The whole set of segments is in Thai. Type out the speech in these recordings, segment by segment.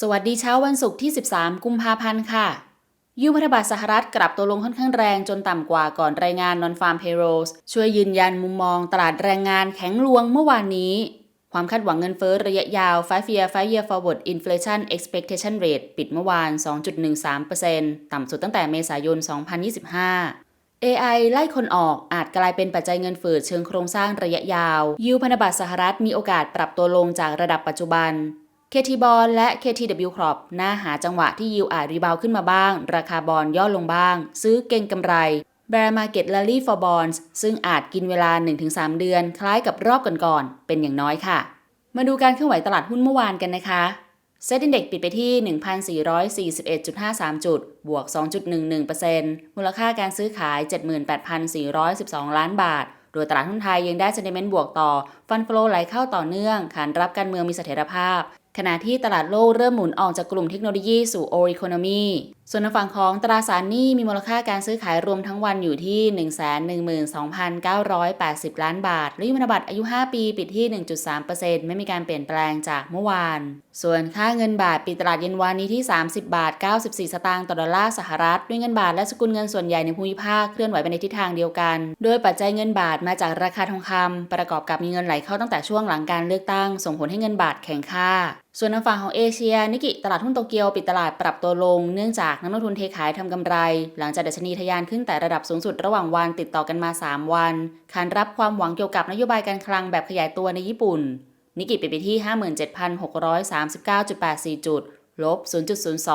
สวัสดีเช้าวันศุกร์ที่ 13 กุมภาพันธ์ค่ะ ยูพันธบัตรสหรัฐกลับตัวลงค่อนข้างแรงจนต่ำกว่าก่อนรายงาน Non-Farm Payrolls ช่วยยืนยันมุมมองตลาดแรงงานแข็งลวงเมื่อวานนี้ ความคาดหวังเงินเฟ้อระยะยาว 5 year 5 year forward inflation expectation rate ปิดเมื่อวาน 2.13%ต่ำสุดตั้งแต่เมษายน 2025 AI ไล่คนออกอาจกลายเป็นปัจจัยเงินฝืดเชิงโครงสร้างระยะยาว ยูพันธบัตรสหรัฐมีโอกาสปรับตัวลงจากระดับปัจจุบัน KT Bond และ KTW Crop น่าหาจังหวะที่ยิวอาจรีบาวขึ้นมาบ้าง ราคาบอลย่อลงบ้าง ซื้อเก่งกำไร Bear Market Rally for Bonds ซึ่งอาจกินเวลา 1-3 เดือน คล้ายกับรอบก่อนๆ เป็นอย่างน้อยค่ะ มาดูการเคลื่อนไหวตลาดหุ้นเมื่อวานกันนะคะเซ็ตอินเด็กปิดไปที่ 1,441.53 จุด บวก 2.11%มูลค่าการซื้อขาย 78,412 ล้านบาท โดยตลาดหุ้นไทยยังได้เซน t เมนต์บวกต่อ ฟันโฟลไหลเข้าต่อเนื่องขานรับการเมืองมีเสถียรภาพ ขณะที่ตลาดโลกเริ่มหมุนออกจากกลุ่มเทคโนโลยีสู่โอ e คโนมีส่วนทางฝั่งของตราสารหนี้มีมูลค่าการซื้อขายรวมทั้งวันอยู่ที่ 112,980 ล้านบาท และยุพันบัตรอายุ 5 ปีปิดที่ 1.3%ไม่มีการเปลี่ยนแปลงจากเมื่อวาน ส่วนค่าเงินบาทปิดตลาดเย็นวานนี้ที่ 30 บาท 94 สตางค์ต่อดอลลาร์สหรัฐ ด้วยเงินบาทและสกุลเงินส่วนใหญ่ในภูมิภาคเคลื่อนไหวไปในทิศทางเดียวกัน โดยปัจจัยเงินบาทมาจากราคาทองคำประกอบกับมีเงินไหลเข้าตั้งแต่ช่วงหลังการเลือกตั้ง ส่งผลให้เงินบาทแข็งค่า ส่วนทางฝั่งของเอเชีย นิกิตลาดหุ้นโตเกียวปิดตลาดปรับตัวลง เนื่องจากนักลงทุนเทขายทำกำไร หลังจากดัชนีทะยานขึ้นแต่ระดับสูงสุดระหว่างวันติดต่อกันมา 3 วันขานรับความหวังเกี่ยวกับนโยบายการคลังแบบขยายตัวในญี่ปุ่น นิกิปิดไปที่ 57,639.84 จุด ลบ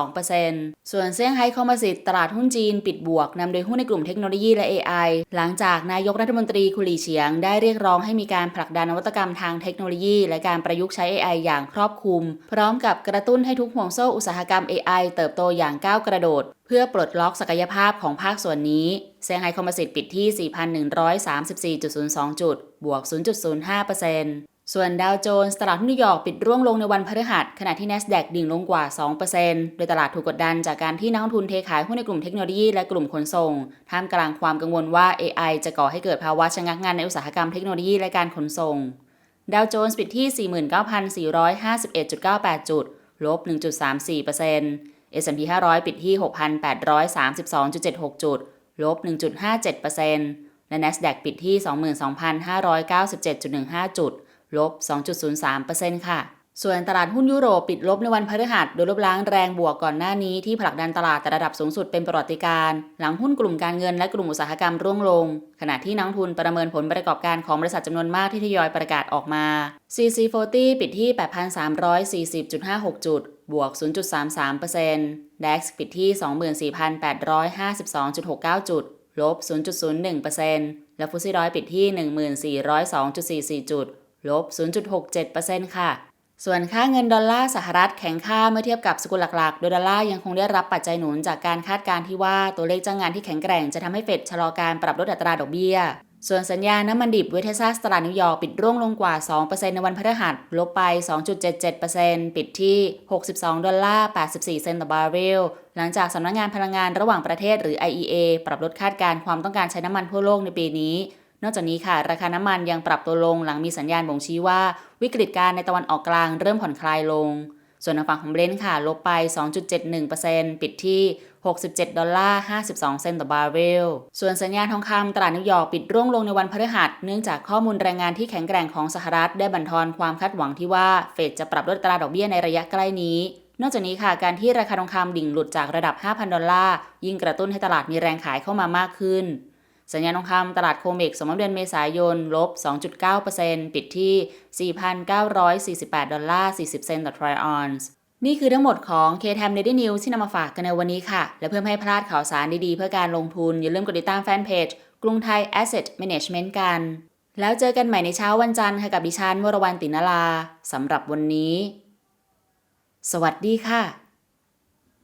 0.02%ส่วนเซี่ยงไฮ้คอมโพสิตตลาดหุ้นจีนปิดบวกนำโดยหุ้นในกลุ่มเทคโนโลยีและ AI หลังจากนายกรัฐมนตรีคุหลีเฉียง ได้เรียกร้องให้มีการผลักดันนวัตกรรมทางเทคโนโลยี และการประยุกต์ใช้ AI อย่างครอบคลุม พร้อมกับกระตุ้นให้ทุกห่วงโซ่อุตสาหกรรม AI เติบโตอย่างก้าวกระโดด เพื่อปลดล็อกศักยภาพของภาคส่วนนี้เซี่ยงไฮ้คอมโพสิตปิดที่ 4,134.02 จุด บวก 0.05% ส่วนดาวโจนส์ตลาดทุนนิวยอร์กปิดร่วงลงในวันพฤหัส ขณะที่ NASDAQ ดิ่งลงกว่า 2%โดยตลาดถูกกดดันจากการที่นักลงทุนเทขายหุ้นในกลุ่มเทคโนโลยีและกลุ่มขนส่ง ท่ามกลางความกังวลว่า AI จะก่อให้เกิดภาวะชะงักงานในอุตสาหกรรมเทคโนโลยีและการขนส่ง ดาวโจนส์ปิดที่ 49,451.98 จุด ลบ 1.34% S&P 500 ปิดที่ 6,832.76 จุด ลบ 1.57%และ NASDAQ ปิดที่ 22,597.15 จุด ลบ 2.03%ค่ะ ส่วนตลาดหุ้นยุโรปปิดลบในวันพฤหัสโดยลบล้างแรงบวกก่อนหน้านี้ที่ผลักดันตลาดแต่ระดับสูงสุดเป็นประวัติการ หลังหุ้นกลุ่มการเงินและกลุ่มอุตสาหกรรมร่วงลง ขณะที่นักทุนประเมินผลประกอบการของบริษัทจำนวนมากที่ทยอยประกาศออกมา CC40 ปิดที่ 8,340.56 จุด บวก 0.33% DAX ปิดที่ 24,852.69 จุดลบ 0.01%และฟุตซี่ร้อยปิดที่ 1402.44 จุด ลบ 0.67%ค่ะ ส่วนค่าเงินดอลลาร์สหรัฐแข็งค่าเมื่อเทียบกับสกุลหลักๆ โดยดอลลาร์ยังคงได้รับปัจจัยหนุนจากการคาดการณ์ที่ว่าตัวเลขจ้างงานที่แข็งแกร่งจะทำให้เฟดชะลอการปรับลดอัตราดอกเบี้ย ส่วนสัญญาน้ำมันดิบเวทซัสตลาดนิวยอร์กปิดร่วงลงกว่า 2%ในวันพฤหัสลบไป 2.77%ปิดที่ 62 ดอลลาร์ 84 เซนต์ต่อบาร์เรลหลังจากสำนักงงานพลังงานระหว่างประเทศหรือ IEA ปรับลดคาดการณ์ความต้องการใช้น้ำมันทั่วโลกในปีนี้ นอกจากนี้ค่ะ ราคาน้ำมันยังปรับตัวลงหลังมีสัญญาณบ่งชี้ว่า วิกฤตการณ์ในตะวันออกกลางเริ่มผ่อนคลายลง ส่วนทางฝั่งของเบรนท์ค่ะ ลบไป 2.71%ปิดที่ 67 ดอลลาร์ 52 เซนต์ต่อบาร์เรล ส่วนสัญญาณทองคำตลาดนิวยอร์กปิดร่วงลงในวันพฤหัส เนื่องจากข้อมูลแรงงานที่แข็งแกร่งของสหรัฐได้บั่นทอนความคาดหวังที่ว่าเฟดจะปรับลดอัตราดอกเบี้ยในระยะใกล้นี้นอกจากนี้ค่ะการที่ราคาทองคำดิ่งหลุดจากระดับ 5,000 ดอลลาร์ ยิ่งกระตุ้นให้ตลาดมีแรงขายเข้ามามากขึ้น สัญญาณทองคำตลาดโคเมกสมมติเดือนเมษายน ลบ 2.9%ปิดที่ 4,948 ดอลลาร์ 40 เซนต์ต่อทริออนซ์นี่คือทั้งหมดของ K-Time Daily News ที่นำมาฝากกันในวันนี้ค่ะ และเพื่อไม่ให้พลาดข่าวสารดีๆ เพื่อการลงทุน อย่าลืมกดติดตามแฟนเพจกรุงไทย Asset Management กัน แล้วเจอกันใหม่ในเช้าวันจันทร์ค่ะกับดิฉันวรวรรณตินลาสำหรับวันนี้ สวัสดีค่ะ